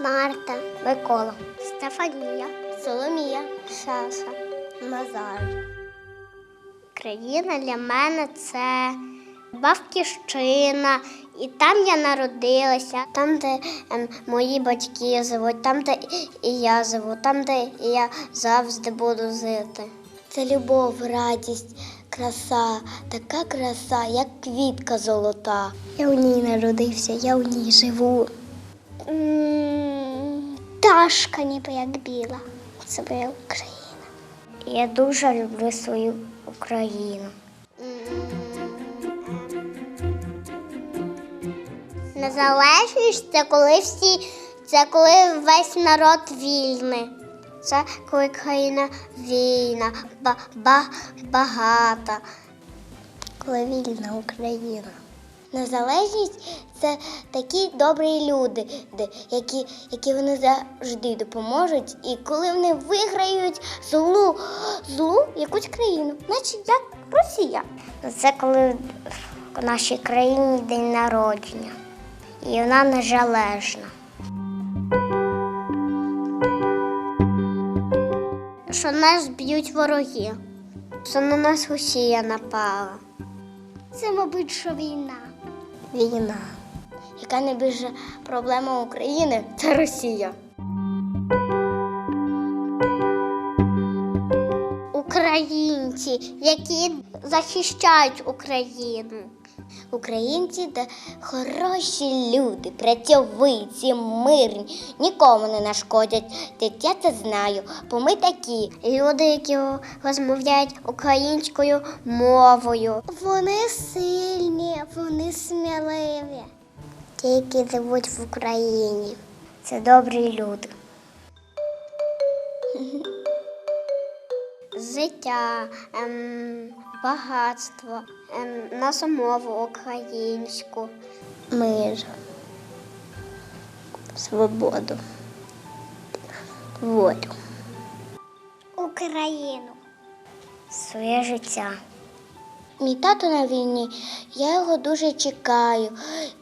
Марта, Микола, Стефанія, Соломія, Саша, Назар. Країна для мене це Бавківщина, і там я народилася, там, де ем, мої батьки живуть, там, де і я живу, там, де і я завжди буду жити. Це любов, радість, краса, така краса, як квітка золота. Я в ній народився, я в ній живу. Пташка ніби як біла. Це моя Україна. Я дуже люблю свою Україну. Незалежність це коли всі, це коли весь народ вільний. Це коли країна вільна, ба, ба, багата. Коли вільна Україна. Незалежність це такі добрі люди, які, які вони завжди допоможуть. І коли вони виграють злу, злу якусь країну, наче як Росія. Це коли в нашій країні день народження. І вона незалежна. Що нас б'ють вороги, що на нас Росія напала. Це, мабуть, що війна. Війна. Яка найбільша проблема України це Росія. Українці, які захищають Україну. Українці та хороші люди, працьовиті, мирні, нікому не нашкодять. Я це знаю, бо ми такі. Люди, які розмовляють українською мовою. Вони сильні, сміливі. Ті, які живуть в Україні. Це добрі люди. Життя, ем, багатство, ем, нашу мову українську. Мир. Свободу. Волю. Україну. Своє життя. Мій тато на війні, я його дуже чекаю.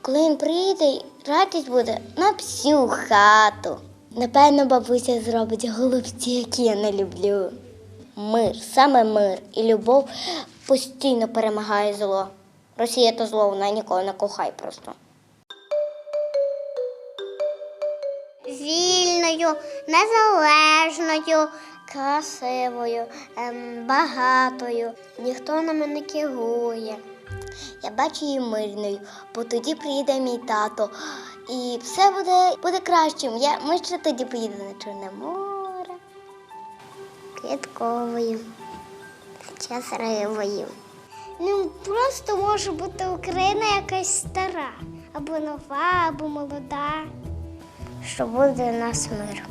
Коли він приїде, радість буде на всю хату. Напевно, бабуся зробить голубці, які я не люблю. Мир, саме мир і любов постійно перемагає зло. Росія то зло, вона ніколи не кохай просто. Вільною, незалежною, красивою, ем, багатою. Ніхто на мене керує. Я бачу її мирною, бо тоді приїде мій тато. І все буде, буде кращим. Я, ми ще тоді поїдемо на Чорне море. Квітковою, щасливою. Ну, просто може бути Україна якась стара, або нова, або молода. Що буде у нас мир.